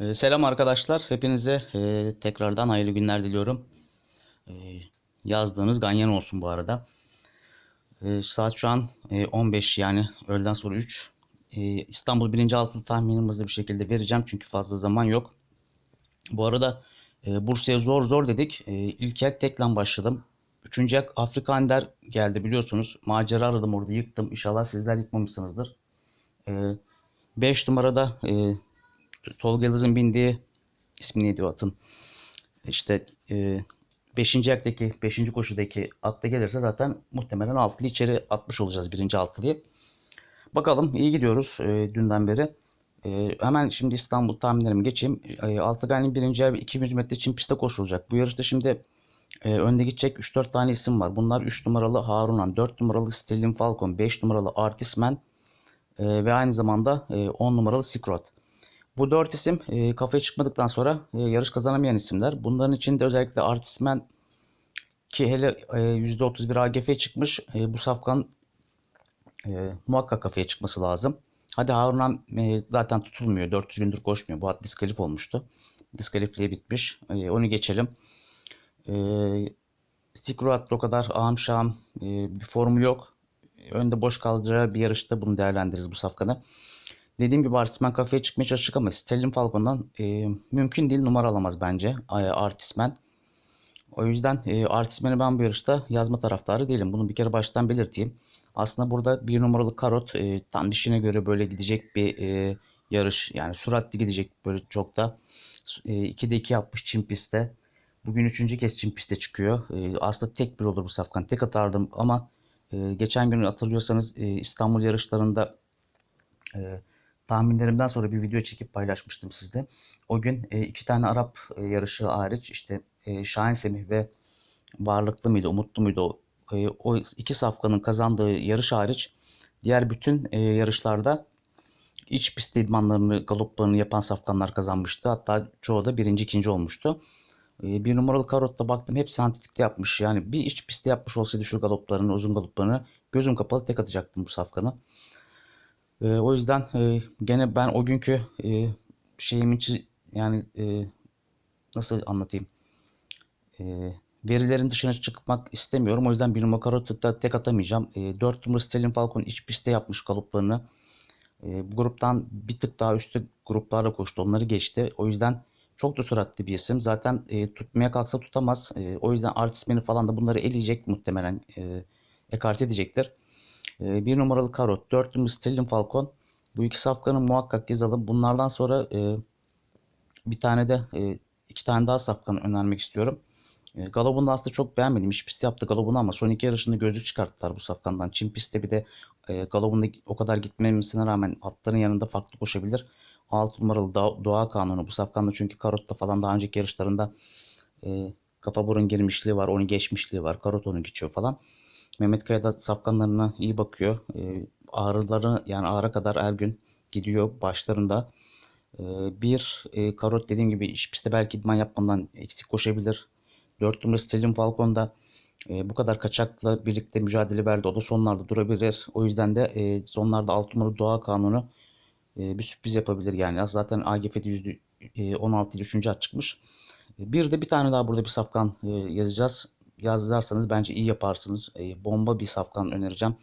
Ee, Selam arkadaşlar. Hepinize e, tekrardan hayırlı günler diliyorum. E, yazdığınız ganyan olsun bu arada. E, saat şu an e, 15 yani öğleden sonra 3. E, İstanbul 1. altılı tahminimi hızlı bir şekilde vereceğim çünkü fazla zaman yok. Bu arada e, Bursa'ya zor zor dedik. E, ilk yak teklen başladım. Üçüncü yak Afrika Ender geldi biliyorsunuz. Macera aradım orada yıktım. İnşallah sizler yıkmamışsınızdır. 5 numarada e, Tolga Yıldız'ın bindiği ismi neydi o atın? İşte 5. E, yaktaki 5. koşudaki atta gelirse zaten muhtemelen altılı içeri atmış olacağız birinci altılıyı. Bakalım iyi gidiyoruz e, dünden beri. E, hemen şimdi İstanbul tahminlerimi geçeyim. E, Altıgan'ın birinci ev 200 metre çim pistte koşulacak. Bu yarışta şimdi e, önde gidecek 3-4 tane isim var. Bunlar 3 numaralı Harunan, 4 numaralı Sterling Falcon, 5 numaralı Artisman e, ve aynı zamanda e, 10 numaralı Sikrot. Bu dört isim e, kafaya çıkmadıktan sonra e, yarış kazanamayan isimler. Bunların içinde özellikle Artisman ki hele e, %31 AGF çıkmış. E, bu safkan e, muhakkak kafaya çıkması lazım. Hadi Harun e, zaten tutulmuyor. 400 gündür koşmuyor. Bu at diskalif olmuştu. Diskalifliğe bitmiş. E, onu geçelim. E, Sikruat'ta o kadar ağam şahım e, bir formül yok. Önde boş kalacağı bir yarışta bunu değerlendiririz bu safkanı. Dediğim gibi Artisman kafeye çıkmaya çalıştık ama Sterling Falcon'dan e, mümkün değil numara alamaz bence Artisman. O yüzden e, Artisman'ı ben bu yarışta yazma taraftarı değilim. Bunu bir kere baştan belirteyim. Aslında burada bir numaralı Karot e, tam dişine göre böyle gidecek bir e, yarış. Yani süratli gidecek böyle çok da. E, 2'de 2 yapmış Çin pistte. Bugün üçüncü kez Çin pistte çıkıyor. E, aslında tek bir olur bu safkan. Tek atardım ama e, geçen gün hatırlıyorsanız e, İstanbul yarışlarında e, tahminlerimden sonra bir video çekip paylaşmıştım sizde. O gün e, iki tane Arap e, yarışı hariç işte e, Şahin Semih ve Varlıklı mıydı, Umutlu muydu o, e, o iki safkanın kazandığı yarış hariç diğer bütün e, yarışlarda iç pist idmanlarını, galoplarını yapan safkanlar kazanmıştı. Hatta çoğu da birinci, ikinci olmuştu. E, bir numaralı karotta baktım hepsi antitikte yapmış. Yani bir iç pistte yapmış olsaydı şu galoplarını, uzun galoplarını gözüm kapalı tek atacaktım bu safkanı. E, o yüzden e, gene ben o günkü e, şeyimin yani e, nasıl anlatayım? E, verilerin dışına çıkmak istemiyorum. O yüzden bir numara tek atamayacağım. E, 4 numara Sterling Falcon iç pistte yapmış galoplarını. E, bu gruptan bir tık daha üstü gruplarla koştu. Onları geçti. O yüzden çok da süratli bir isim. Zaten e, tutmaya kalksa tutamaz. E, o yüzden artistmeni falan da bunları eleyecek muhtemelen. E, ekart edecektir. E, bir numaralı Karot, dört numaralı Sterling Falcon. Bu iki safkanı muhakkak yazalım. Bunlardan sonra e, bir tane de e, iki tane daha safkanı önermek istiyorum. E, Galop'un da aslında çok beğenmedim. İş pist yaptı Galop'unu ama son iki yarışında gözlük çıkarttılar bu safkandan. Çin pistte bir de e, Galop'un o kadar gitmemesine rağmen atların yanında farklı koşabilir. 6 numaralı Doğa Kanunu bu safkanda çünkü Karot'ta falan daha önceki yarışlarında e, kafa burun girmişliği var, onu geçmişliği var. Karot onu geçiyor falan. Mehmet Kaya da safkanlarına iyi bakıyor. E, ağrıları yani ağrı kadar her gün gidiyor başlarında. E, bir e, Karot dediğim gibi iş pistte belki idman yapmadan eksik koşabilir. 4 numara Sterling Falcon'da e, bu kadar kaçakla birlikte mücadele verdi. O da sonlarda durabilir. O yüzden de e, sonlarda 6 numara Doğa Kanunu e, bir sürpriz yapabilir yani. Zaten AGF'de %16 ile 3. at çıkmış. Bir de bir tane daha burada bir safkan yazacağız. Yazarsanız bence iyi yaparsınız. E, bomba bir safkan önereceğim.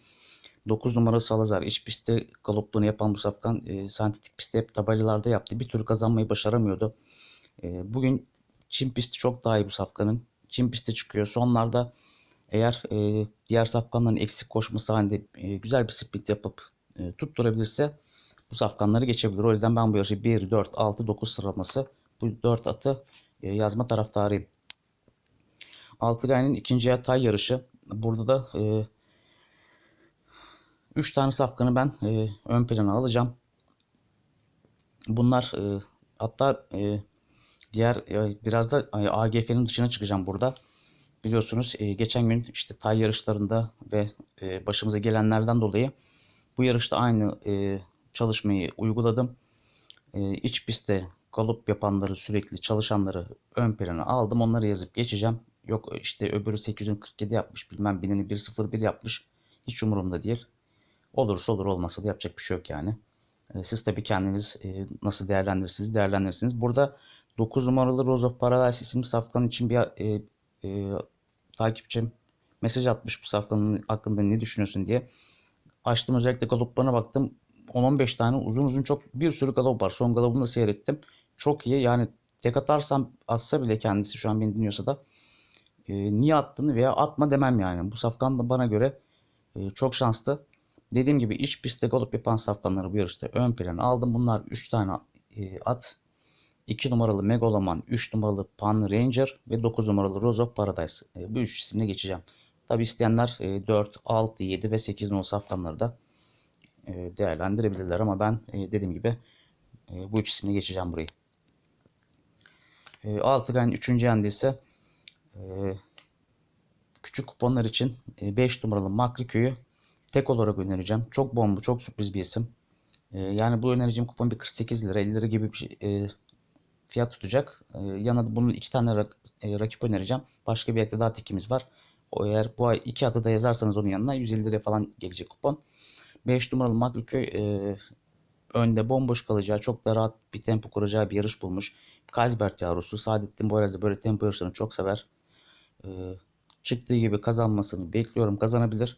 9 numara Salazar. iç pistte galopluğunu yapan bu safkan e, sentetik pistte hep tabelalarda yaptı. Bir türlü kazanmayı başaramıyordu. E, bugün Çin pisti çok daha iyi bu safkanın. Çin pistte çıkıyor. Sonlarda eğer e, diğer safkanların eksik koşması halinde e, güzel bir split yapıp e, tutturabilirse bu safkanları geçebilir. O yüzden ben bu yarışı 1, 4, 6, 9 sıralaması bu 4 atı e, yazma taraftarıyım. Altıgay'ın ikinci yatay yarışı. Burada da e, 3 tane safkanı ben e, ön plana alacağım. Bunlar e, hatta e, diğer e, biraz da e, AGF'nin dışına çıkacağım burada. Biliyorsunuz e, geçen gün işte tay yarışlarında ve e, başımıza gelenlerden dolayı bu yarışta aynı e, çalışmayı uyguladım. E, iç pistte galop yapanları sürekli çalışanları ön plana aldım. Onları yazıp geçeceğim. Yok işte öbürü 847 yapmış bilmem binini 101 yapmış. Hiç umurumda değil. Olursa olur olmasa da yapacak bir şey yok yani. E, siz tabii kendiniz e, nasıl değerlendirirsiniz değerlendirirsiniz. Burada 9 numaralı Rose of Paradise isimli safkanın için bir e, e, takipçim mesaj atmış bu safkanın hakkında ne düşünüyorsun diye. Açtım özellikle galoplarına baktım. 10-15 tane uzun uzun çok bir sürü galop var. Son galopunu da seyrettim. Çok iyi yani tek atarsam atsa bile kendisi şu an beni dinliyorsa da e, niye attığını veya atma demem yani. Bu safkan da bana göre e, çok şanslı. Dediğim gibi iç pistte galop yapan safkanları bu yarışta ön plana aldım. Bunlar 3 tane e, at. 2 numaralı Megaloman, 3 numaralı Pan Ranger ve 9 numaralı Rose of Paradise. E, bu üç isimle geçeceğim. Tabi isteyenler e, 4, 6, 7 ve 8 numaralı safkanları da e, değerlendirebilirler ama ben e, dediğim gibi e, bu üç isimle geçeceğim burayı. E, Altıgen 3. yanda ise küçük kuponlar için 5 numaralı Makri Köy'ü tek olarak önereceğim. Çok bomba, çok sürpriz bir isim. E, yani bu önereceğim kupon bir 48 lira, 50 lira gibi bir şey, e, fiyat tutacak. E, yanına da bunun iki tane rak, e, rakip önereceğim. Başka bir ayakta daha tekimiz var. O eğer bu ay iki adı da yazarsanız onun yanına 150 liraya falan gelecek kupon. 5 numaralı Makriköy e, önde bomboş kalacağı, çok da rahat bir tempo kuracağı bir yarış bulmuş. Kaysbert yavrusu Saadettin Boyraz da böyle tempo yarışlarını çok sever. E, çıktığı gibi kazanmasını bekliyorum. Kazanabilir.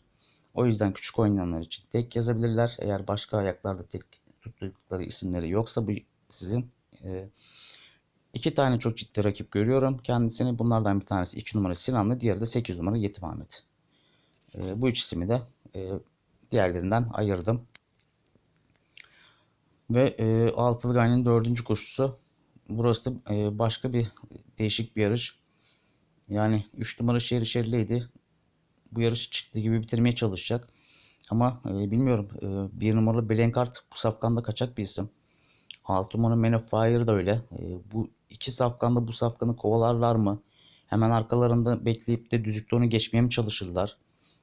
O yüzden küçük oynayanlar için tek yazabilirler. Eğer başka ayaklarda tek tuttukları isimleri yoksa bu sizin e, iki tane çok ciddi rakip görüyorum kendisini. Bunlardan bir tanesi 2 numara Sinanlı, diğeri de 8 numara Yetim Ahmet. E, bu üç ismi de e, diğerlerinden ayırdım. Ve e, Altılı dördüncü koşusu. Burası da e, başka bir değişik bir yarış. Yani 3 numara şehir şehirliydi. Bu yarışı çıktığı gibi bitirmeye çalışacak. Ama e, bilmiyorum. E, numaralı Blenkart bu safkanda kaçak bir isim. 6 numara Man of Fire da öyle. E, bu iki safkanda bu safkanı kovalarlar mı? Hemen arkalarında bekleyip de düzlükte onu geçmeye mi çalışırlar?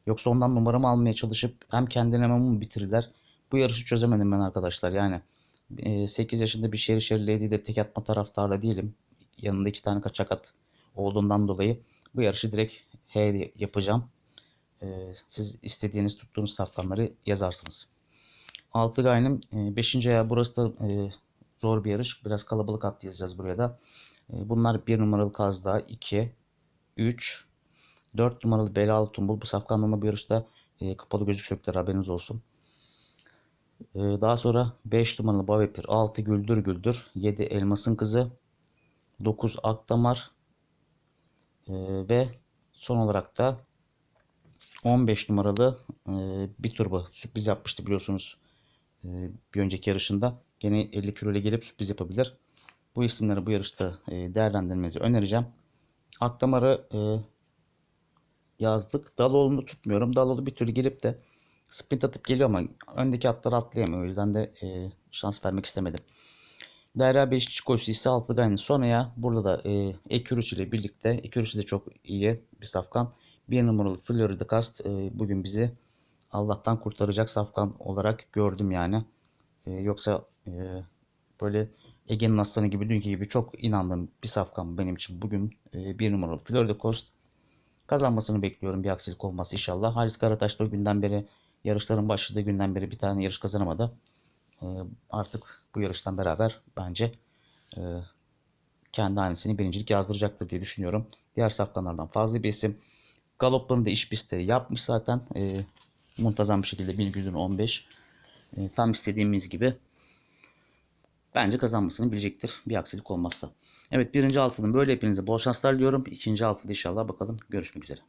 Yoksa ondan numaramı almaya çalışıp hem kendine hem onu bitirirler. Bu yarışı çözemedim ben arkadaşlar. Yani 8 yaşında bir şehir lady de tek atma taraftarda değilim. Yanında iki tane kaçak at olduğundan dolayı bu yarışı direkt H yapacağım. Siz istediğiniz tuttuğunuz safkanları yazarsınız. Altı gaynım 5. ayağı burası da zor bir yarış. Biraz kalabalık at yazacağız buraya da. Bunlar 1 numaralı Kazda 2, 3, 4 numaralı Belalı Tumbul. Bu safkanlığında bu yarışta e, kapalı gözükecekler haberiniz olsun. E, daha sonra 5 numaralı Bavepir, 6 Güldür Güldür, 7 Elmas'ın Kızı, 9 Akdamar e, ve son olarak da 15 numaralı e, bir turba sürpriz yapmıştı biliyorsunuz e, bir önceki yarışında. Gene 50 kilo ile gelip sürpriz yapabilir. Bu isimleri bu yarışta e, değerlendirmenizi önereceğim. Akdamar'ı e, yazdık. Daloğlu'nu tutmuyorum. Daloğlu bir türlü gelip de sprint atıp geliyor ama öndeki atları atlayamıyor. O yüzden de şans vermek istemedim. Derya 5. koşusu ise Altıgay'ın sonraya burada da e, Ekürüs ile birlikte Ekürüs de çok iyi bir safkan. Bir numaralı Florida Cast e, bugün bizi Allah'tan kurtaracak safkan olarak gördüm yani. E, yoksa e, böyle Ege'nin aslanı gibi dünkü gibi çok inandığım bir safkan benim için bugün e, bir numaralı Florida Coast kazanmasını bekliyorum bir aksilik olmaz inşallah. Halis Karataş da o günden beri yarışların başladığı günden beri bir tane yarış kazanamadı. E, artık bu yarıştan beraber bence e, kendi hanesini birincilik yazdıracaktır diye düşünüyorum. Diğer safkanlardan fazla bir isim. Galoplarını da iş pisti yapmış zaten. E, muntazam bir şekilde 1115. E, tam istediğimiz gibi. Bence kazanmasını bilecektir. Bir aksilik olmazsa. Evet birinci altının böyle hepinize bol şanslar diliyorum. İkinci altıda inşallah bakalım. Görüşmek üzere.